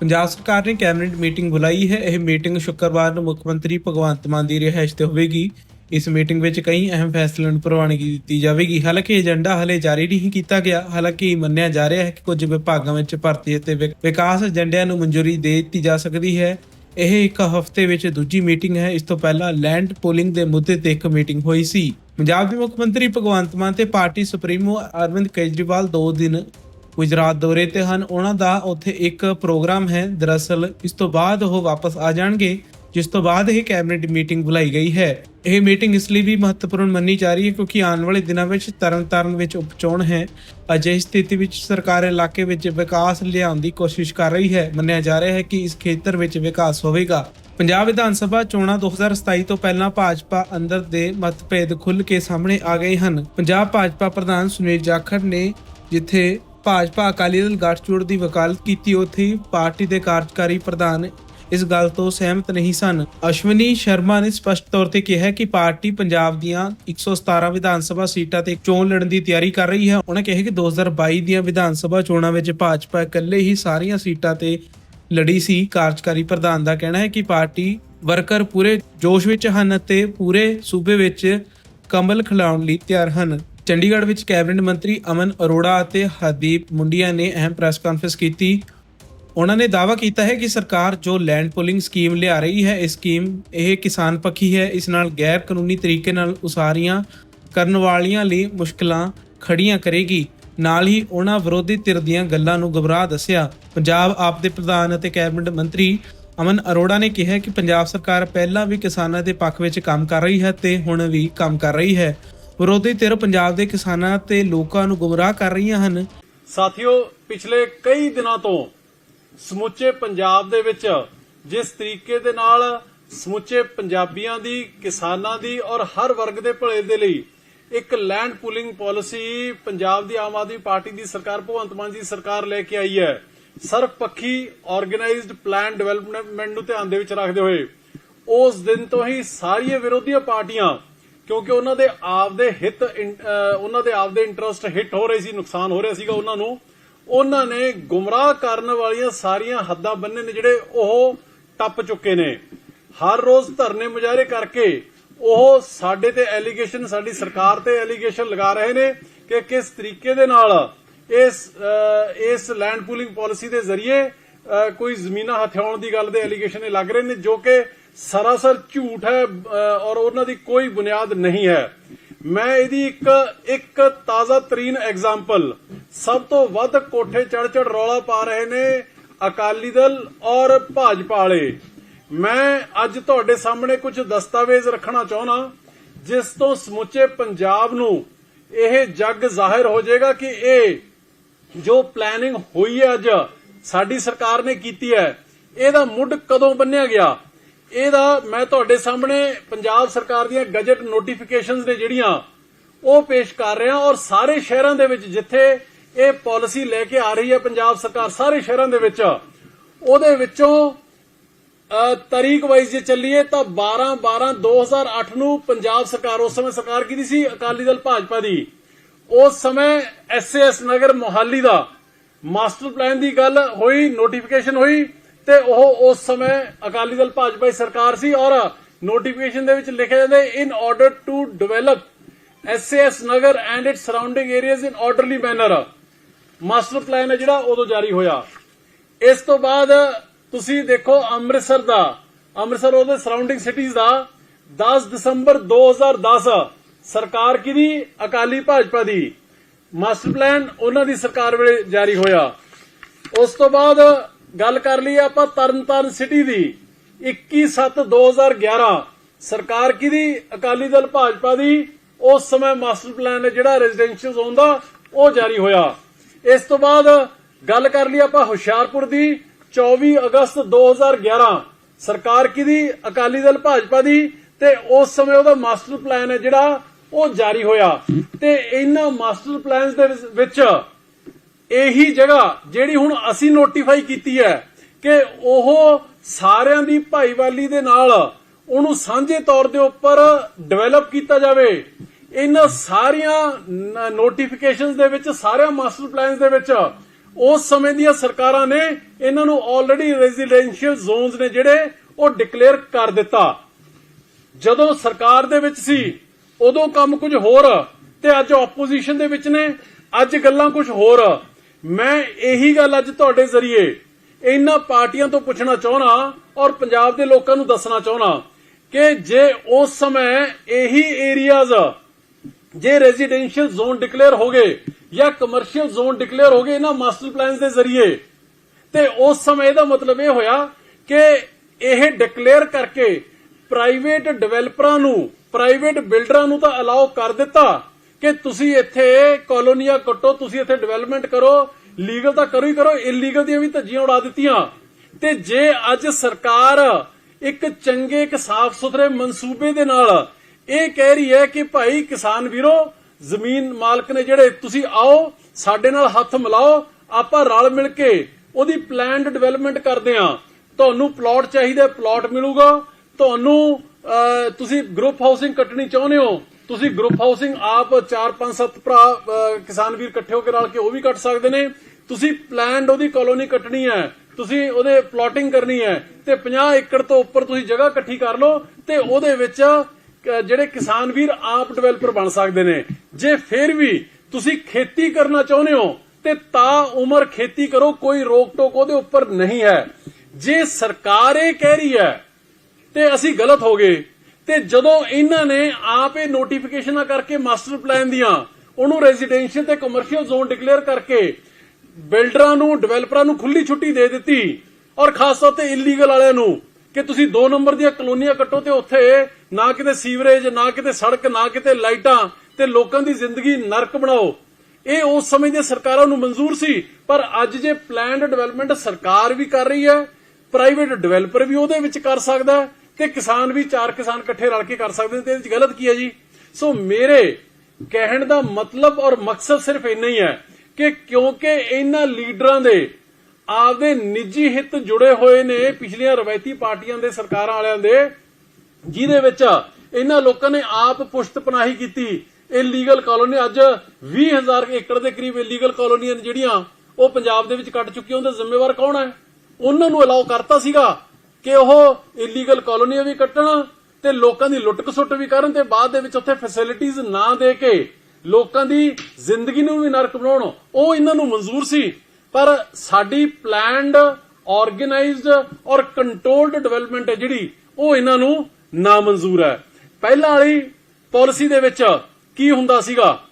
ਪੰਜਾਬ ਸਰਕਾਰ ਨੇ cabinet meeting ਬੁਲਾਈ ਹੈ। ਇਹ ਮੀਟਿੰਗ ਸ਼ੁੱਕਰਵਾਰ ਨੂੰ ਮੁੱਖ ਮੰਤਰੀ ਭਗਵੰਤ ਮਾਨ ਦੀ ਰਿਹਾਇਸ਼ ਤੇ ਹੋਵੇਗੀ। ਇਸ ਮੀਟਿੰਗ ਵਿੱਚ ਕਈ ਅਹਿਮ ਫੈਸਲਿਆਂ ਨੂੰ ਪ੍ਰਵਾਨਗੀ ਦਿੱਤੀ ਜਾਵੇਗੀ। ਹਾਲਾਂਕਿ ਏਜੰਡਾ ਹਲੇ ਜਾਰੀ ਨਹੀਂ ਕੀਤਾ ਗਿਆ। ਹਾਲਾਂਕਿ ਮੰਨਿਆ ਜਾ ਰਿਹਾ ਹੈ ਕਿ ਕੁਝ ਵਿਭਾਗਾਂ ਵਿੱਚ ਭਰਤੀ ਅਤੇ ਵਿਕ- ਵਿਕਾਸ ਏਜੰਡਿਆਂ ਨੂੰ ਮਨਜ਼ੂਰੀ ਦੇ ਦਿੱਤੀ ਜਾ ਸਕਦੀ ਹੈ। ਇਹ ਇੱਕ ਹਫ਼ਤੇ ਵਿੱਚ ਦੂਜੀ ਮੀਟਿੰਗ ਹੈ। ਇਸ ਤੋਂ ਪਹਿਲਾਂ ਲੈਂਡ ਪੋਲਿੰਗ ਦੇ ਮੁੱਦੇ ਤੇ ਇੱਕ ਮੀਟਿੰਗ ਹੋਈ ਸੀ। ਪੰਜਾਬ ਦੇ ਮੁੱਖ ਮੰਤਰੀ ਭਗਵੰਤ ਮਾਨ ਤੇ ਪਾਰਟੀ ਸੁਪਰੀਮੋ ਅਰਵਿੰਦ ਕੇਜਰੀਵਾਲ ਦੋ ਦਿਨ ਗੁਜਰਾਤ ਦੌਰੇ ਤੇ ਹਨ। ਉਹਨਾਂ ਦਾ ਉੱਥੇ ਇੱਕ ਪ੍ਰੋਗਰਾਮ ਹੈ। ਦਰਅਸਲ ਇਸ ਤੋਂ ਬਾਅਦ ਉਹ ਵਾਪਸ ਆ ਜਾਣਗੇ, ਜਿਸ ਤੋਂ ਬਾਅਦ ਇਹ ਕੈਬਨਿਟ ਮੀਟਿੰਗ ਬੁਲਾਈ ਗਈ ਹੈ। ਇਹ ਮੀਟਿੰਗ ਇਸ ਲਈ ਵੀ ਮਹੱਤਵਪੂਰਨ ਮੰਨੀ ਜਾ ਰਹੀ ਹੈ ਕਿਉਂਕਿ ਆਉਣ ਵਾਲੇ ਦਿਨਾਂ ਵਿੱਚ ਤਰਨਤਾਰਨ ਵਿੱਚ ਉਪਚੋਣ ਹੈ। ਅਜਿਹੀ ਸਥਿਤੀ ਵਿੱਚ ਸਰਕਾਰ ਇਲਾਕੇ ਵਿੱਚ ਵਿਕਾਸ ਲਿਆਉਣ ਦੀ ਕੋਸ਼ਿਸ਼ ਕਰ ਰਹੀ ਹੈ। ਮੰਨਿਆ ਜਾ ਰਿਹਾ ਹੈ ਕਿ ਇਸ ਖੇਤਰ ਵਿੱਚ ਵਿਕਾਸ ਹੋਵੇਗਾ। ਪੰਜਾਬ ਵਿਧਾਨ ਸਭਾ ਚੋਣਾਂ 2027 ਤੋਂ ਪਹਿਲਾਂ ਭਾਜਪਾ ਅੰਦਰ ਦੇ ਮਤਭੇਦ ਖੁੱਲ੍ਹ ਕੇ ਸਾਹਮਣੇ ਆ ਗਏ ਹਨ। ਪੰਜਾਬ ਭਾਜਪਾ ਪ੍ਰਧਾਨ ਸੁਨੀਲ ਜਾਖੜ ਨੇ ਜਿੱਥੇ ਭਾਜਪਾ ਅਕਾਲੀ ਦਲ ਗੱਠਜੋੜ ਦੀ ਵਕਾਲਤ ਕੀਤੀ, ਉੱਥੇ ਪਾਰਟੀ ਦੇ ਕਾਰਜਕਾਰੀ ਪ੍ਰਧਾਨ ਇਸ ਗੱਲ ਤੋਂ ਸਹਿਮਤ ਨਹੀਂ ਸਨ। ਅਸ਼ਵਨੀ ਸ਼ਰਮਾ ਨੇ ਸਪਸ਼ਟ ਤੌਰ ਤੇ ਕਿਹਾ ਕਿ ਪਾਰਟੀ ਪੰਜਾਬ ਦੀਆਂ 117 ਵਿਧਾਨ ਸਭਾ ਸੀਟਾਂ ਤੇ ਚੋਣ ਲੜਨ ਦੀ ਤਿਆਰੀ ਕਰ ਰਹੀ ਹੈ। ਉਹਨਾਂ ਕਿਹਾ ਕਿ 2022 ਦੀਆਂ ਵਿਧਾਨ ਸਭਾ ਚੋਣਾਂ ਵਿੱਚ ਭਾਜਪਾ ਇਕੱਲੇ ਹੀ ਸਾਰੀਆਂ ਸੀਟਾਂ ਤੇ ਲੜੀ ਸੀ। ਕਾਰਜਕਾਰੀ ਪ੍ਰਧਾਨ ਦਾ ਕਹਿਣਾ ਹੈ ਕਿ ਪਾਰਟੀ ਵਰਕਰ ਪੂਰੇ ਜੋਸ਼ ਵਿੱਚ ਹਨ ਅਤੇ ਪੂਰੇ ਸੂਬੇ ਵਿੱਚ ਕਮਲ ਖਿਲਾਉਣ ਲਈ ਤਿਆਰ ਹਨ। ਚੰਡੀਗੜ੍ਹ ਵਿੱਚ ਕੈਬਨਿਟ ਮੰਤਰੀ ਅਮਨ ਅਰੋੜਾ ਅਤੇ ਹਰਦੀਪ ਮੁੰਡੀਆ ਨੇ ਅਹਿਮ ਪ੍ਰੈਸ ਕਾਨਫਰੰਸ ਕੀਤੀ। ਉਹਨਾਂ ਨੇ ਦਾਅਵਾ ਕੀਤਾ ਹੈ ਕਿ ਸਰਕਾਰ ਜੋ ਲੈਂਡ ਪੁਲਿੰਗ ਸਕੀਮ ਲਿਆ ਰਹੀ ਹੈ, ਇਹ ਸਕੀਮ ਇਹ ਕਿਸਾਨ ਪੱਖੀ ਹੈ। ਇਸ ਨਾਲ ਗੈਰ ਕਾਨੂੰਨੀ ਤਰੀਕੇ ਨਾਲ ਉਸਾਰੀਆਂ ਕਰਨ ਵਾਲੀਆਂ ਲਈ ਮੁਸ਼ਕਲਾਂ ਖੜੀਆਂ ਕਰੇਗੀ। ਨਾਲ ਹੀ ਉਹਨਾਂ ਵਿਰੋਧੀ ਧਿਰ ਦੀਆਂ ਗੱਲਾਂ ਨੂੰ ਗਬਰਾਹ ਦੱਸਿਆ। ਪੰਜਾਬ ਆਪ ਦੇ ਪ੍ਰਧਾਨ ਅਤੇ ਕੈਬਨਿਟ ਮੰਤਰੀ ਅਮਨ ਅਰੋੜਾ ਨੇ ਕਿਹਾ ਕਿ ਪੰਜਾਬ ਸਰਕਾਰ ਪਹਿਲਾਂ ਵੀ ਕਿਸਾਨਾਂ ਦੇ ਪੱਖ ਵਿੱਚ ਕੰਮ ਕਰ ਰਹੀ ਹੈ ਤੇ ਹੁਣ ਵੀ ਕੰਮ ਕਰ ਰਹੀ ਹੈ। ਵਿਰੋਧੀ ਧਿਰ ਪੰਜਾਬ ਦੇ ਕਿਸਾਨਾਂ ਤੇ ਲੋਕਾਂ ਨੂੰ ਗੁੰਮਰਾਹ ਕਰ ਰਹੀਆਂ ਹਨ। ਸਾਥੀਓ, ਪਿਛਲੇ ਕਈ ਦਿਨਾਂ ਤੋਂ ਸਮੁੱਚੇ ਪੰਜਾਬ ਦੇ ਵਿੱਚ ਜਿਸ ਤਰੀਕੇ ਦੇ ਨਾਲ ਸਮੁੱਚੇ ਪੰਜਾਬੀਆਂ ਦੀ, ਕਿਸਾਨਾਂ ਦੀ ਔਰ ਹਰ ਵਰਗ ਦੇ ਭਲੇ ਦੇ ਲਈ ਇੱਕ ਲੈਂਡ ਪੂਲਿੰਗ ਪਾਲਿਸੀ ਪੰਜਾਬ ਦੀ ਆਮ ਆਦਮੀ ਪਾਰਟੀ ਦੀ ਸਰਕਾਰ, ਭਗਵੰਤ ਮਾਨ ਦੀ ਸਰਕਾਰ ਲੈ ਕੇ ਆਈ ਹੈ ਸਰਵਪੱਖੀ ਆਰਗੇਨਾਈਜ਼ਡ ਪਲਾਨ ਡਿਵੈਲਪਮੈਂਟ ਨੂੰ ਧਿਆਨ ਦੇ ਵਿੱਚ ਰੱਖਦੇ ਹੋਏ, ਉਸ ਦਿਨ ਤੋਂ ਹੀ ਸਾਰੀਆਂ ਵਿਰੋਧੀ ਪਾਰਟੀਆਂ ਕਿਉਂਕਿ ਉਹਨਾਂ ਦੇ ਆਪਦੇ ਹਿੱਤ ਇਨ- ਉਹਨਾਂ ਦੇ ਆਪਦੇ ਇੰਟਰਸਟ ਹਿੱਟ ਹੋ ਰਹੇ ਸੀ, ਨੁਕਸਾਨ ਹੋ ਰਿਹਾ ਸੀਗਾ ਉਹਨਾਂ ਨੂੰ। ਉਹਨਾਂ ਨੇ ਗੁੰਮਰਾਹ ਕਰਨ ਵਾਲੀਆਂ ਸਾਰੀਆਂ ਹੱਦਾਂ ਬੰਨੇ ਨੇ ਜਿਹੜੇ ਉਹ ਟੱਪ ਚੁੱਕੇ ਨੇ। ਹਰ ਰੋਜ਼ ਧਰਨੇ ਮੁਜ਼ਾਹਰੇ ਕਰਕੇ ਉਹ ਸਾਡੇ ਤੇ ਐਲੀਗੇਸ਼ਨ ਸਾਡੀ ਸਰਕਾਰ ਤੇ ਐਲੀਗੇਸ਼ਨ ਲਗਾ ਰਹੇ ਨੇ ਕਿ ਕਿਸ ਤਰੀਕੇ ਦੇ ਨਾਲ ਇਸ ਇਸ ਲੈਂਡ ਪੂਲਿੰਗ ਪਾਲਿਸੀ ਦੇ ਜ਼ਰੀਏ ਕੋਈ ਜ਼ਮੀਨਾਂ ਹਥਿਆਉਣ ਦੀ ਗੱਲ ਦੇ ਐਲੀਗੇਸ਼ਨ ਇਹ ਲੱਗ ਰਹੇ ਨੇ, ਜੋ ਕਿ ਸਰਾਸਰ ਝੂਠ ਹੈ ਔਰ ਉਹਨਾਂ ਦੀ ਕੋਈ ਬੁਨਿਆਦ ਨਹੀਂ ਹੈ। ਮੈਂ ਇਹਦੀ ਇੱਕ ਇੱਕ ਤਾਜ਼ਾ ਤਰੀਨ ਐਗਜ਼ਾਮਪਲ ਸਭ ਤੋਂ ਵੱਧ ਕੋਠੇ ਚੜ ਚੜ ਰੌਲਾ ਪਾ ਰਹੇ ਨੇ ਅਕਾਲੀ ਦਲ ਔਰ ਭਾਜਪਾ ਵਾਲੇ। ਮੈਂ ਅੱਜ ਤੁਹਾਡੇ ਸਾਹਮਣੇ ਕੁਝ ਦਸਤਾਵੇਜ਼ ਰੱਖਣਾ ਚਾਹੁੰਦਾ, ਜਿਸ ਤੋਂ ਸਮੁੱਚੇ ਪੰਜਾਬ ਨੂੰ ਇਹ ਜੱਗ ਜ਼ਾਹਿਰ ਹੋ ਜਾਏਗਾ ਕਿ ਇਹ ਜੋ ਪਲੈਨਿੰਗ ਹੋਈ ਹੈ ਅੱਜ, ਸਾਡੀ ਸਰਕਾਰ ਨੇ ਕੀਤੀ ਹੈ, ਇਹਦਾ ਮੁੱਢ ਕਦੋਂ ਬੰਨਿਆ ਗਿਆ? ਇਹਦਾ ਮੈਂ ਤੁਹਾਡੇ ਸਾਹਮਣੇ ਪੰਜਾਬ ਸਰਕਾਰ ਦੀਆਂ ਗਜਟ ਨੋਟੀਫਿਕੇਸ਼ਨਸ ਨੇ ਜਿਹੜੀਆਂ ਉਹ ਪੇਸ਼ ਕਰ ਰਿਹਾ ਔਰ ਸਾਰੇ ਸ਼ਹਿਰਾਂ ਦੇ ਵਿੱਚ ਜਿੱਥੇ ਇਹ ਪਾਲਿਸੀ ਲੈ ਕੇ ਆ ਰਹੀ ਹੈ ਪੰਜਾਬ ਸਰਕਾਰ ਸਾਰੇ ਸ਼ਹਿਰਾਂ ਦੇ ਵਿੱਚ ਉਹਦੇ ਵਿੱਚੋਂ ਅ, ਵਾਈਜ਼ ਜੇ ਚੱਲੀਏ ਤਾਂ 12 12 2008 ਨੂੰ ਪੰਜਾਬ ਸਰਕਾਰ ਉਸ ਸਮੇਂ ਸਰਕਾਰ ਕਿਹਦੀ ਸੀ? ਅਕਾਲੀ ਦਲ ਭਾਜਪਾ ਦੀ। ਉਸ ਸਮੇਂ ਐਸਐਸ ਨਗਰ ਮੋਹਾਲੀ ਦਾ ਮਾਸਟਰ ਪਲਾਨ ਦੀ ਗੱਲ ਹੋਈ ਨੋਟੀਫਿਕੇਸ਼ਨ ਹੋਈ। ਤੇ ਉਹ ਉਸ ਸਮੇਂ ਅਕਾਲੀ ਦਲ ਭਾਜਪਾ ਦੀ ਸਰਕਾਰ ਸੀ ਔਰ ਨੋਟੀਫਿਕੇਸ਼ਨ ਦੇ ਵਿੱਚ ਲਿਖਿਆ ਜਾਂਦਾ in order to develop SS Nagar and its surrounding areas in orderly manner master plan ਹੈ ਜਿਹੜਾ, ਉਦੋਂ ਜਾਰੀ ਹੋਇਆ। ਇਸ ਤੋਂ ਬਾਅਦ ਤੁਸੀਂ ਦੇਖੋ ਅੰਮ੍ਰਿਤਸਰ ਦਾ, ਅੰਮ੍ਰਿਤਸਰ ਉਹਦੇ ਸਰਾਊਂਡਿੰਗ ਸਿਟੀਜ਼ ਦਾ 10 ਦਸੰਬਰ 2010 ਸਰਕਾਰ ਕਿਹਦੀ? ਅਕਾਲੀ ਭਾਜਪਾ ਦੀ। ਮਾਸਟਰ ਪਲਾਨ ਉਹਨਾਂ ਦੀ ਸਰਕਾਰ ਵੇਲੇ ਜਾਰੀ ਹੋਇਆ। ਉਸ ਤੋਂ ਬਾਅਦ ਗੱਲ ਕਰ ਲਈ ਆਪਾਂ ਤਰਨਤਾਰਨ ਸਿਟੀ ਦੀ। 21/7/2011 ਸਰਕਾਰ ਕਿਹਦੀ? ਅਕਾਲੀ ਦਲ ਭਾਜਪਾ ਦੀ। ਉਸ ਸਮੇਂ ਮਾਸਟਰ ਪਲਾਨ ਜਿਹੜਾ ਰੈਜ਼ੀਡੈਂਸ਼ੀਅਲ ਜ਼ੋਨ ਦਾ, ਉਹ ਜਾਰੀ ਹੋਇਆ। ਇਸ ਤੋਂ ਬਾਅਦ ਗੱਲ ਕਰ ਲਈ ਆਪਾਂ ਹੁਸ਼ਿਆਰਪੁਰ ਦੀ। 24 ਅਗਸਤ 2011 ਸਰਕਾਰ ਕਿਹਦੀ? ਅਕਾਲੀ ਦਲ ਭਾਜਪਾ ਦੀ ਤੇ ਉਸ ਸਮੇਂ ਉਹਦਾ ਮਾਸਟਰ ਪਲਾਨ ਹੈ ਜਿਹੜਾ, ਉਹ ਜਾਰੀ ਹੋਇਆ। ਤੇ ਇਹਨਾਂ ਮਾਸਟਰ ਪਲਾਨਸ ਦੇ ਵਿੱਚ ਇਹੀ ਜਗ੍ਹਾ ਜਿਹੜੀ ਹੁਣ ਅਸੀਂ ਨੋਟੀਫਾਈ ਕੀਤੀ ਹੈ ਕਿ ਉਹ ਸਾਰਿਆਂ ਦੀ ਭਾਈਵਾਲੀ ਦੇ ਨਾਲ ਉਹਨੂੰ ਸਾਂਝੇ ਤੌਰ ਦੇ ਉੱਪਰ ਡਿਵੈਲਪ ਕੀਤਾ ਜਾਵੇ। ਇਹਨਾਂ ਸਾਰੀਆਂ ਨੋਟੀਫਿਕੇਸ਼ਨਸ ਦੇ ਵਿੱਚ, ਸਾਰਿਆਂ ਮਾਸਟਰ ਪਲਾਨਸ ਦੇ ਵਿੱਚ ਉਸ ਸਮੇਂ ਦੀਆਂ ਸਰਕਾਰਾਂ ਨੇ ਇਹਨਾਂ ਨੂੰ ਆਲਰੇਡੀ ਰੈਜ਼ੀਡੈਂਸ਼ੀਅਲ ਜ਼ੋਨਸ ਨੇ ਜਿਹੜੇ ਉਹ ਡਿਕਲੇਅਰ ਕਰ ਦਿੱਤਾ। ਜਦੋਂ ਸਰਕਾਰ ਦੇ ਵਿੱਚ ਸੀ, ਉਦੋਂ ਕੰਮ ਕੁਝ ਹੋਰ ਤੇ ਅੱਜ ਆਪੋਜੀਸ਼ਨ ਦੇ ਵਿੱਚ ਨੇ, ਅੱਜ ਗੱਲਾਂ ਕੁਝ ਹੋਰ। ਮੈਂ ਇਹੀ ਗੱਲ ਅੱਜ ਤੁਹਾਡੇ ਜ਼ਰੀਏ ਇਹਨਾਂ ਪਾਰਟੀਆਂ ਤੋਂ ਪੁੱਛਣਾ ਚਾਹਣਾ ਔਰ ਪੰਜਾਬ ਦੇ ਲੋਕਾਂ ਨੂੰ ਦੱਸਣਾ ਚਾਹਣਾ ਕਿ ਜੇ ਉਸ ਸਮੇਂ ਇਹੀ ਏਰੀਆਜ਼ ਜੇ ਰੈਜ਼ੀਡੈਂਸ਼ੀਅਲ ਜ਼ੋਨ ਡਿਕਲੇਅਰ ਹੋ ਗਏ ਜਾਂ ਕਮਰਸ਼ੀਅਲ ਜ਼ੋਨ ਡਿਕਲੇਅਰ ਹੋ ਗਏ ਇਹਨਾਂ ਮਾਸਟਰ ਪਲਾਨਸ ਦੇ ਜ਼ਰੀਏ, ਤੇ ਉਸ ਸਮੇਂ ਦਾ ਮਤਲਬ ਇਹ ਹੋਇਆ ਕਿ ਇਹ ਡਿਕਲੇਅਰ ਕਰਕੇ ਪ੍ਰਾਈਵੇਟ ਡਿਵੈਲਪਰਾਂ ਨੂੰ ਪ੍ਰਾਈਵੇਟ ਬਿਲਡਰਾਂ ਨੂੰ ਤਾਂ ਅਲਾਉ ਕਰ ਦਿੱਤਾ ਕਿ ਤੁਸੀਂ ਇੱਥੇ ਕਲੋਨੀਆਂ ਕੱਟੋ, ਤੁਸੀਂ ਇੱਥੇ ਡਿਵੈਲਪਮੈਂਟ ਕਰੋ ਲੀਗਲ ਤਾਂ ਕਰੋ ਹੀ ਕਰੋ ਇਲੀਗਲ ਦੀਆਂ ਵੀ ਧੱਜੀਆਂ ਉਡਾ ਦਿੱਤੀਆਂ। ਤੇ ਜੇ ਅੱਜ ਸਰਕਾਰ ਇੱਕ ਚੰਗੇ, ਇੱਕ ਸਾਫ਼ ਸੁਥਰੇ ਮਨਸੂਬੇ ਦੇ ਨਾਲ ਇਹ ਕਹਿ ਰਹੀ ਹੈ ਕਿ ਭਾਈ ਕਿਸਾਨ ਵੀਰੋ, ਜ਼ਮੀਨ ਮਾਲਕ ਨੇ ਜਿਹੜੇ, ਤੁਸੀਂ ਆਓ, ਸਾਡੇ ਨਾਲ ਹੱਥ ਮਿਲਾਓ, ਆਪਾਂ ਰਲ ਮਿਲ ਕੇ ਉਹਦੀ ਪਲਾਨਡ ਡਿਵੈਲਪਮੈਂਟ ਕਰਦੇ ਆ ਤੁਹਾਨੂੰ ਪਲਾਟ ਚਾਹੀਦਾ ਪਲਾਟ ਮਿਲੂਗਾ। ਤੁਹਾਨੂੰ ਤੁਸੀਂ ਗਰੁੱਪ ਹਾਊਸਿੰਗ ਕੱਟਣੀ ਚਾਹੁੰਦੇ ਹੋ। ਤੁਸੀਂ ਗਰੁੱਪ ਹਾਊਸਿੰਗ ਆਪ 4 5 7 ਭਰਾ ਕਿਸਾਨ ਵੀਰ ਇਕੱਠੇ ਹੋ ਕੇ ਰਲ ਕੇ ਉਹ ਵੀ ਕੱਟ ਸਕਦੇ ਨੇ। ਤੁਸੀਂ ਪਲਾਨਡ ਉਹਦੀ ਕਲੋਨੀ ਕੱਟਣੀ ਹੈ, ਤੁਸੀਂ ਉਹਦੇ ਪਲਾਟਿੰਗ ਕਰਨੀ ਹੈ ਤੇ 50 ਏਕੜ ਤੋਂ ਉੱਪਰ ਤੁਸੀਂ ਜਗ੍ਹਾ ਇਕੱਠੀ ਕਰ ਲਓ ਤੇ ਉਹਦੇ ਵਿੱਚ ਜਿਹੜੇ ਕਿਸਾਨ ਵੀਰ ਆਪ ਡਿਵੈਲਪਰ ਬਣ ਸਕਦੇ ਨੇ। ਜੇ ਫਿਰ ਵੀ ਤੁਸੀਂ ਖੇਤੀ ਕਰਨਾ ਚਾਹੁੰਦੇ ਹੋ, ਤੇ ਤਾਂ ਉਮਰ ਖੇਤੀ ਕਰੋ, ਕੋਈ ਰੋਕ ਟੋਕ ਉਹਦੇ ਉੱਪਰ ਨਹੀਂ ਹੈ। ਜੇ ਸਰਕਾਰ ਇਹ ਕਹਿ ਰਹੀ ਹੈ, ਤੇ ਅਸੀਂ ਗਲਤ ਹੋ ਗਏ ਤੇ ਜਦੋਂ ਇਹਨਾਂ ਨੇ ਆਪ ਇਹ ਨੋਟੀਫਿਕੇਸ਼ਨਾਂ ਕਰਕੇ ਮਾਸਟਰ ਪਲਾਨ ਦੀਆਂ, ਉਹਨੂੰ ਰੈਜ਼ੀਡੈਂਸ਼ੀਅਲ ਤੇ ਕਮਰਸ਼ੀਅਲ ਜ਼ੋਨ ਡਿਕਲੇਅਰ ਕਰਕੇ ਬਿਲਡਰਾਂ ਨੂੰ ਡਿਵੈਲਪਰਾਂ ਨੂੰ ਖੁੱਲੀ ਛੁੱਟੀ ਦੇ ਦਿੱਤੀ ਔਰ ਖਾਸ ਤੌਰ ਤੇ ਇਲੀਗਲ ਵਾਲਿਆਂ ਨੂੰ ਕਿ ਤੁਸੀਂ 2 ਨੰਬਰ ਦੀਆਂ ਕਲੋਨੀਆਂ ਕੱਟੋ ਤੇ ਉੱਥੇ ਨਾ ਕਿਤੇ ਸੀਵਰੇਜ, ਨਾ ਕਿਤੇ ਸੜਕ, ਨਾ ਕਿਤੇ ਲਾਈਟਾਂ ਤੇ ਲੋਕਾਂ ਦੀ ਜ਼ਿੰਦਗੀ ਨਰਕ ਬਣਾਓ। ਇਹ ਉਸ ਸਮੇਂ ਦੀਆਂ ਸਰਕਾਰਾਂ ਨੂੰ ਮਨਜ਼ੂਰ ਸੀ, ਪਰ ਅੱਜ ਜੇ ਪਲਾਨਡ ਡਿਵੈਲਪਮੈਂਟ ਸਰਕਾਰ ਵੀ ਕਰ ਰਹੀ ਹੈ ਪ੍ਰਾਈਵੇਟ ਡਿਵੈਲਪਰ ਵੀ ਉਹਦੇ ਵਿੱਚ ਕਰ ਸਕਦਾ ਹੈ ਤੇ ਕਿਸਾਨ ਵੀ ਚਾਰ ਕਿਸਾਨ ਇਕੱਠੇ ਰਲ ਕੇ ਕਰ ਸਕਦੇ ਨੇ ਤੇ ਇਹਦੇ ਵਿੱਚ ਗਲਤ ਕੀ ਹੈ ਜੀ? ਸੋ ਮੇਰੇ ਕਹਿਣ ਦਾ ਮਤਲਬ ਔਰ ਮਕਸਦ ਸਿਰਫ ਇੰਨਾ ਹੀ ਹੈ ਕਿ ਕਿਉਂਕਿ ਇਹਨਾਂ ਲੀਡਰਾਂ ਦੇ ਆਪਦੇ ਨਿੱਜੀ ਹਿੱਤ ਜੁੜੇ ਹੋਏ ਨੇ ਪਿਛਲੀਆਂ ਰਵਾਇਤੀ ਪਾਰਟੀਆਂ ਦੇ ਸਰਕਾਰਾਂ ਵਾਲਿਆਂ ਦੇ, ਜਿਹਦੇ ਵਿੱਚ ਇਹਨਾਂ ਲੋਕਾਂ ਨੇ ਆਪ ਪੁਸ਼ਤ ਪਨਾਹੀ ਕੀਤੀ। ਇਲੀਗਲ ਕਾਲੋਨੀ ਅੱਜ 20000 ਏਕੜ ਦੇ ਕਰੀਬ ਇਲੀਗਲ ਕਾਲੋਨੀਆਂ ਨੇ ਜਿਹੜੀਆਂ ਉਹ ਪੰਜਾਬ ਦੇ ਵਿੱਚ ਕੱਟ ਚੁੱਕੀਆਂ, ਉਹਦਾ ਜ਼ਿੰਮੇਵਾਰ ਕੌਣ ਹੈ? ਉਹਨਾਂ ਨੂੰ ਅਲਾਉ ਕਰਤਾ ਸੀਗਾ। ਕਿ ਉਹ ਇਲੀਗਲ ਕਾਲੋਨੀਆਂ ਵੀ ਕੱਟਣ ਤੇ ਲੋਕਾਂ ਦੀ ਲੁੱਟ ਖਸੁੱਟ ਵੀ ਕਰਨ ਤੇ ਬਾਅਦ ਦੇ ਵਿੱਚ ਉੱਥੇ ਫੈਸਿਲਿਟੀਆਂ ਨਾ ਦੇ ਕੇ ਲੋਕਾਂ ਦੀ ਜ਼ਿੰਦਗੀ ਨੂੰ ਵੀ ਨਰਕ ਬਣਾਉਣ। ਉਹ ਇਹਨਾਂ ਨੂੰ ਮਨਜ਼ੂਰ ਸੀ। ਪਰ ਸਾਡੀ ਪਲਾਨਡ ਆਰਗੇਨਾਈਜ਼ਡ ਔਰ ਕੰਟਰੋਲਡ ਡਿਵੈਲਪਮੈਂਟ ਹੈ ਜਿਹੜੀ, ਉਹ ਇਹਨਾਂ ਨੂੰ ਨਾ ਮਨਜ਼ੂਰ ਹੈ। ਪਹਿਲਾਂ ਵਾਲੀ ਪਾਲਿਸੀ ਦੇ ਵਿੱਚ ਕੀ ਹੁੰਦਾ ਸੀਗਾ?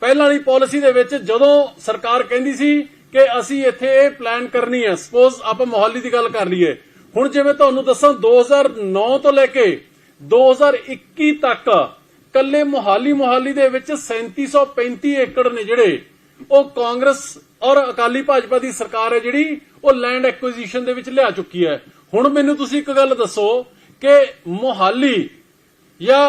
ਪਹਿਲਾਂ ਵਾਲੀ ਪਾਲਿਸੀ ਦੇ ਵਿੱਚ ਜਦੋਂ ਸਰਕਾਰ ਕਹਿੰਦੀ ਸੀ ਕਿ ਅਸੀਂ ਇੱਥੇ ਇਹ ਪਲਾਨ ਕਰਨੀ ਹੈ ਸਪੋਜ਼ ਆਪਾਂ ਮੋਹਾਲੀ ਦੀ ਗੱਲ ਕਰ ਲਈਏ ਹੁਣ ਜਿਵੇਂ ਤੁਹਾਨੂੰ ਦੱਸਾਂ 2009 ਤੋਂ ਲੈ ਕੇ 2021 ਤੱਕ ਕੱਲੇ ਮੋਹਾਲੀ ਮੋਹਾਲੀ ਦੇ ਵਿੱਚ 3735 ਏਕੜ ਨੇ ਜਿਹੜੇ, ਉਹ ਕਾਂਗਰਸ ਔਰ ਅਕਾਲੀ ਭਾਜਪਾ ਦੀ ਸਰਕਾਰ ਹੈ ਜਿਹੜੀ, ਉਹ ਲੈਂਡ ਐਕੁਜੀਸ਼ਨ ਦੇ ਵਿੱਚ ਲਿਆ ਚੁੱਕੀ ਹੈ। ਹੁਣ ਮੈਨੂੰ ਤੁਸੀਂ ਇੱਕ ਗੱਲ ਦੱਸੋ ਕਿ ਮੋਹਾਲੀ ਜਾਂ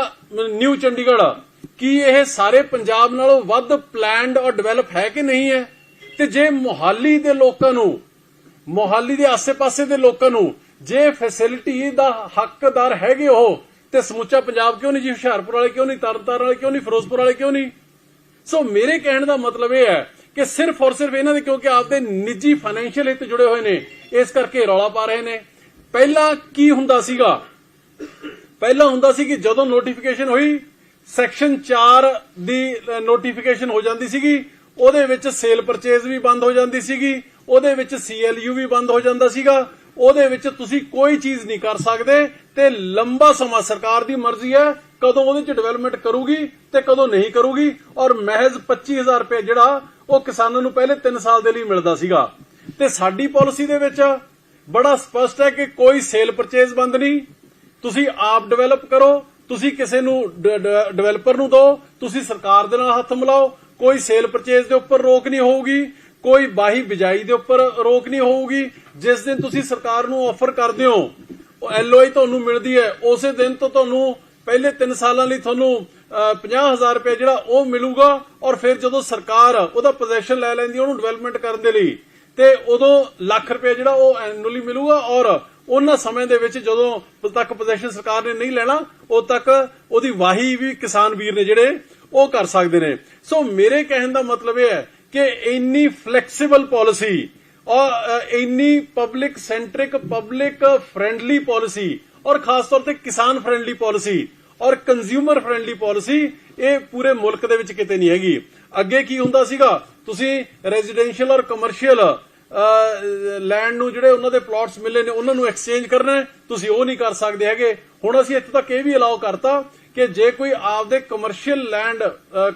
ਨਿਊ ਚੰਡੀਗੜ੍ਹ, ਕੀ ਇਹ ਸਾਰੇ ਪੰਜਾਬ ਨਾਲੋਂ ਵੱਧ ਪਲਾਨਡ ਔਰ ਡਿਵੈਲਪ ਹੈ ਕਿ ਨਹੀਂ ਹੈ? ਤੇ ਜੇ ਮੋਹਾਲੀ ਦੇ ਲੋਕਾਂ ਨੂੰ, ਮੋਹਾਲੀ ਦੇ ਆਸ-ਪਾਸੇ ਦੇ ਲੋਕਾਂ ਨੂੰ ਜੇ ਫੈਸਿਲਿਟੀ ਦਾ ਹੱਕਦਾਰ ਹੈਗੇ ਉਹ, ਤੇ ਸਮੁੱਚਾ ਪੰਜਾਬ ਕਿਉਂ ਨਹੀਂ ਜੀ? ਹੁਸ਼ਿਆਰਪੁਰ ਵਾਲੇ ਕਿਉਂ ਨਹੀਂ? ਤਰਨਤਾਰਨ ਵਾਲੇ ਕਿਉਂ ਨਹੀਂ? ਫਿਰੋਜ਼ਪੁਰ ਵਾਲੇ ਕਿਉਂ ਨਹੀਂ? ਸੋ ਮੇਰੇ ਕਹਿਣ ਦਾ ਮਤਲਬ ਇਹ ਹੈ ਕਿ ਸਿਰਫ ਔਰ ਸਿਰਫ ਇਹਨਾਂ ਦੇ ਕਿਉਂਕਿ ਆਪਦੇ ਨਿੱਜੀ ਫਾਈਨੈਂਸ਼ੀਅਲ ਹਿੱਤ ਜੁੜੇ ਹੋਏ ਨੇ, ਇਸ ਕਰਕੇ ਰੌਲਾ ਪਾ ਰਹੇ ਨੇ। ਪਹਿਲਾਂ ਕੀ ਹੁੰਦਾ ਸੀਗਾ? ਪਹਿਲਾਂ ਹੁੰਦਾ ਸੀ ਕਿ ਜਦੋਂ ਨੋਟੀਫਿਕੇਸ਼ਨ ਹੋਈ ਸੈਕਸ਼ਨ 4 ਦੀ ਨੋਟੀਫਿਕੇਸ਼ਨ ਹੋ ਜਾਂਦੀ ਸੀਗੀ, ਉਹਦੇ ਵਿੱਚ ਸੇਲ ਪਰਚੇਜ਼ ਵੀ ਬੰਦ ਹੋ ਜਾਂਦੀ ਸੀਗੀ, ਉਹਦੇ ਵਿੱਚ ਸੀਐਲਯੂ ਵੀ ਬੰਦ ਹੋ ਜਾਂਦਾ ਸੀਗਾ ਉਹਦੇ ਵਿੱਚ ਤੁਸੀਂ ਕੋਈ ਚੀਜ਼ ਨਹੀਂ ਕਰ ਸਕਦੇ ਤੇ ਲੰਬਾ ਸਮਾਂ ਸਰਕਾਰ ਦੀ ਮਰਜ਼ੀ ਹੈ ਕਦੋਂ ਉਹਦੇ ਚ ਡਿਵੈਲਪਮੈਂਟ ਕਰੂਗੀ ਤੇ ਕਦੋਂ ਨਹੀਂ ਕਰੂਗੀ ਔਰ ਮਹਿਜ਼ 25000 ਰੁਪਏ ਜਿਹੜਾ ਉਹ ਕਿਸਾਨਾਂ ਨੂੰ ਪਹਿਲੇ 3 ਸਾਲ ਦੇ ਲਈ ਮਿਲਦਾ ਸੀਗਾ। ਤੇ ਸਾਡੀ ਪਾਲਿਸੀ ਦੇ ਵਿੱਚ ਬੜਾ ਸਪਸ਼ਟ ਹੈ ਕਿ ਕੋਈ ਸੇਲ ਪਰਚੇਜ਼ ਬੰਦ ਨਹੀਂ। ਤੁਸੀਂ ਆਪ ਡਿਵੈਲਪ ਕਰੋ, ਤੁਸੀਂ ਕਿਸੇ ਨੂੰ ਡਿਵੈਲਪਰ ਨੂੰ ਦਿਓ, ਤੁਸੀਂ ਸਰਕਾਰ ਦੇ ਨਾਲ ਹੱਥ ਮਿਲਾਓ, ਕੋਈ ਸੇਲ ਪਰਚੇਜ਼ ਦੇ ਉੱਪਰ ਰੋਕ ਨਹੀਂ ਹੋਊਗੀ। ਕੋਈ ਬਾਹੀ ਬਿਜਾਈ ਦੇ ਉੱਪਰ ਰੋਕ ਨਹੀਂ ਹੋਊਗੀ। ਜਿਸ ਦਿਨ ਤੁਸੀਂ ਸਰਕਾਰ ਨੂੰ ਆਫਰ ਕਰਦੇ ਹੋ ਉਹ ਐਲਓਆਈ ਤੁਹਾਨੂੰ ਮਿਲਦੀ ਹੈ। ਉਸੇ ਦਿਨ ਤੋਂ ਤੁਹਾਨੂੰ ਪਹਿਲੇ 3 ਸਾਲਾਂ ਲਈ ਤੁਹਾਨੂੰ ਅਹ, 50000 ਰੁਪਏ ਜਿਹੜਾ ਉਹ ਮਿਲੂਗਾ ਔਰ ਫਿਰ ਜਦੋਂ ਸਰਕਾਰ ਉਹਦਾ ਪੋਜੀਸ਼ਨ ਲੈ ਲੈਂਦੀ ਹੈ ਉਹਨੂੰ ਡਿਵੈਲਪਮੈਂਟ ਕਰਨ ਦੇ ਲਈ ਤੇ ਉਦੋਂ ਲੱਖ ਰੁਪਏ ਜਿਹੜਾ ਉਹ ਐਨੂਅਲੀ ਮਿਲੂਗਾ ਔਰ ਉਹਨਾਂ ਸਮੇਂ ਦੇ ਵਿੱਚ ਜਦੋਂ ਤੱਕ ਪੋਜੀਸ਼ਨ ਸਰਕਾਰ ਨੇ ਨਹੀਂ ਲੈਣਾ ਉਦ ਤੱਕ ਉਹਦੀ ਵਾਹੀ ਵੀ ਕਿਸਾਨ ਵੀਰ ਨੇ ਜਿਹੜੇ ਉਹ ਕਰ ਸਕਦੇ ਨੇ। ਸੋ ਮੇਰੇ ਕਹਿਣ ਦਾ ਮਤਲਬ ਇਹ ਹੈ ਕਿ ਇੰਨੀ ਫਲੈਕਸੀਬਲ ਪਾਲਿਸੀ ਔਰ ਇੰਨੀ public centric public friendly policy ਔਰ ਖਾਸ ਤੌਰ ਤੇ ਕਿਸਾਨ ਫ੍ਰੈਂਡਲੀ ਪਾਲਿਸੀ ਔਰ ਕੰਜ਼ਿਊਮਰ ਫ੍ਰੈਂਡਲੀ ਪਾਲਿਸੀ ਇਹ ਪੂਰੇ ਮੁਲਕ ਦੇ ਵਿੱਚ ਕਿਤੇ ਨਹੀਂ ਹੈਗੀ। ਅੱਗੇ ਕੀ ਹੁੰਦਾ ਸੀਗਾ? ਤੁਸੀਂ ਰੈਜ਼ੀਡੈਂਸ਼ੀਅਲ ਔਰ ਕਮਰਸ਼ੀਅਲ ਲੈਂਡ ਨੂੰ ਜਿਹੜੇ ਉਹਨਾਂ ਦੇ ਪਲਾਟਸ ਮਿਲੇ ਨੇ, ਉਹਨਾਂ ਨੂੰ ਐਕਸਚੇਂਜ ਕਰਨਾ ਤੁਸੀਂ ਉਹ ਨਹੀਂ ਕਰ ਸਕਦੇ ਹੈਗੇ। ਹੁਣ ਅਸੀਂ ਇੱਥੇ ਤੱਕ ਇਹ ਵੀ ਅਲਾਉ ਕਰਤਾ ਕਿ ਜੇ ਕੋਈ ਆਪਦੇ ਕਮਰਸ਼ੀਅਲ ਲੈਂਡ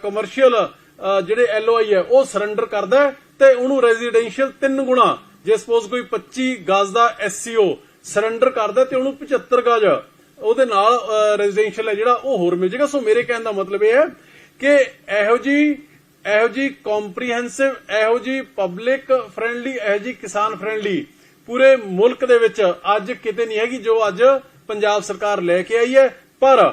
ਕਮਰਸ਼ੀਅਲ ਜਿਹੜੇ ਐਲਓਆਈ ਹੈ, ਉਹ ਸਰੈਂਡਰ ਕਰਦਾ ਤੇ ਉਹਨੂੰ ਰੈਜ਼ੀਡੈਂਸ਼ੀਅਲ ਤਿੰਨ ਗੁਣਾ, ਜੇ ਸਪੋਜ਼ ਕੋਈ 25 ਗਜ਼ ਦਾ ਐਸਸੀਓ ਸਰੈਂਡਰ ਕਰਦਾ ਤੇ ਉਹਨੂੰ 75 ਗਜ਼, ਉਹਦੇ ਨਾਲ ਰੈਜ਼ੀਡੈਂਸ਼ੀਅਲ ਹੈ ਜਿਹੜਾ, ਉਹ ਹੋਰ ਮਿਲ ਜਾਏਗਾ। ਸੋ ਮੇਰੇ ਕਹਿਣ ਦਾ ਮਤਲਬ ਇਹ ਹੈ ਕਿ ਇਹੋ ਜੀ ਇਹੋ ਜੀ ਕੰਪਰੀਹੈਂਸਿਵ ਇਹੋ ਜੀ ਪਬਲਿਕ ਫ੍ਰੈਂਡਲੀ ਇਹੋ ਜੀ ਕਿਸਾਨ ਫ੍ਰੈਂਡਲੀ ਪੂਰੇ ਮੁਲਕ ਦੇ ਵਿੱਚ ਅੱਜ ਕਿਤੇ ਨਹੀਂ ਹੈਗੀ ਜੋ ਅੱਜ ਪੰਜਾਬ ਸਰਕਾਰ ਲੈ ਕੇ ਆਈ ਹੈ। ਪਰ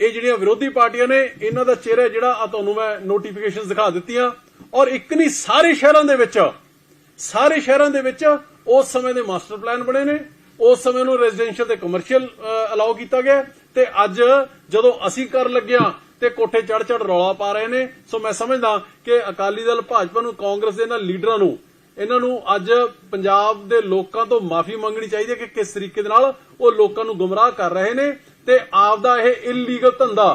ਇਹ ਜਿਹੜੀਆਂ ਵਿਰੋਧੀ ਪਾਰਟੀਆਂ ਨੇ, ਇਹਨਾਂ ਦਾ ਚਿਹਰਾ ਜਿਹੜਾ ਆ ਤੁਹਾਨੂੰ ਮੈਂ ਨੋਟੀਫਿਕੇਸ਼ਨਸ ਦਿਖਾ ਦਿੱਤੀਆਂ। ਔਰ ਇੱਕ ਨਹੀਂ, ਸਾਰੇ ਸ਼ਹਿਰਾਂ ਦੇ ਵਿੱਚ, ਸਾਰੇ ਸ਼ਹਿਰਾਂ ਦੇ ਵਿੱਚ ਉਸ ਸਮੇਂ ਦੇ ਮਾਸਟਰ ਪਲਾਨ ਬਣੇ ਨੇ। ਉਸ ਸਮੇਂ ਨੂੰ ਰੈਜ਼ੀਡੈਂਸ਼ੀਅਲ ਤੇ ਕਮਰਸ਼ੀਅਲ ਅਲਾਉ ਕੀਤਾ ਗਿਆ। ਤੇ ਅੱਜ ਜਦੋਂ ਅਸੀਂ ਕਰ ਲੱਗਿਆ ਤੇ ਕੋਠੇ ਚੜ ਚੜ ਰੌਲਾ ਪਾ ਰਹੇ ਨੇ, ਸੋ ਮੈਂ ਸਮਝਦਾ ਕਿ ਅਕਾਲੀ ਦਲ, ਭਾਜਪਾ ਨੂੰ, ਕਾਂਗਰਸ ਦੇ ਇਹਨਾਂ ਲੀਡਰਾਂ ਨੂੰ, ਇਹਨਾਂ ਨੂੰ ਅੱਜ ਪੰਜਾਬ ਦੇ ਲੋਕਾਂ ਤੋਂ ਮਾਫੀ ਮੰਗਣੀ ਚਾਹੀਦੀ ਹੈ ਕਿ ਕਿਸ ਤਰੀਕੇ ਦੇ ਨਾਲ ਉਹ ਲੋਕਾਂ ਨੂੰ ਗੁੰਮਰਾਹ ਕਰ ਰਹੇ ਨੇ। ਤੇ ਆਪਦਾ ਇਹ ਇਲੀਗਲ ਧੰਦਾ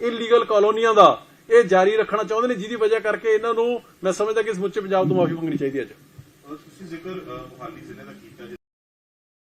ਇਲੀਗਲ ਕਾਲੋਨੀਆਂ ਦਾ ਇਹ ਜਾਰੀ ਰੱਖਣਾ ਚਾਹੁੰਦੇ ਨੇ ਜਿਹਦੀ ਵਜ੍ਹਾ ਕਰਕੇ ਇਹਨਾਂ ਨੂੰ ਮੈਂ ਸਮਝਦਾ ਕਿ ਸਮੁੱਚੇ ਪੰਜਾਬ ਤੋਂ ਮਾਫੀ ਮੰਗਣੀ ਚਾਹੀਦੀ ਹੈ ਅੱਜ। ਤੁਸੀਂ ਜ਼ਿਕਰ ਅ, ਜ਼ਿਲ੍ਹੇ ਦਾ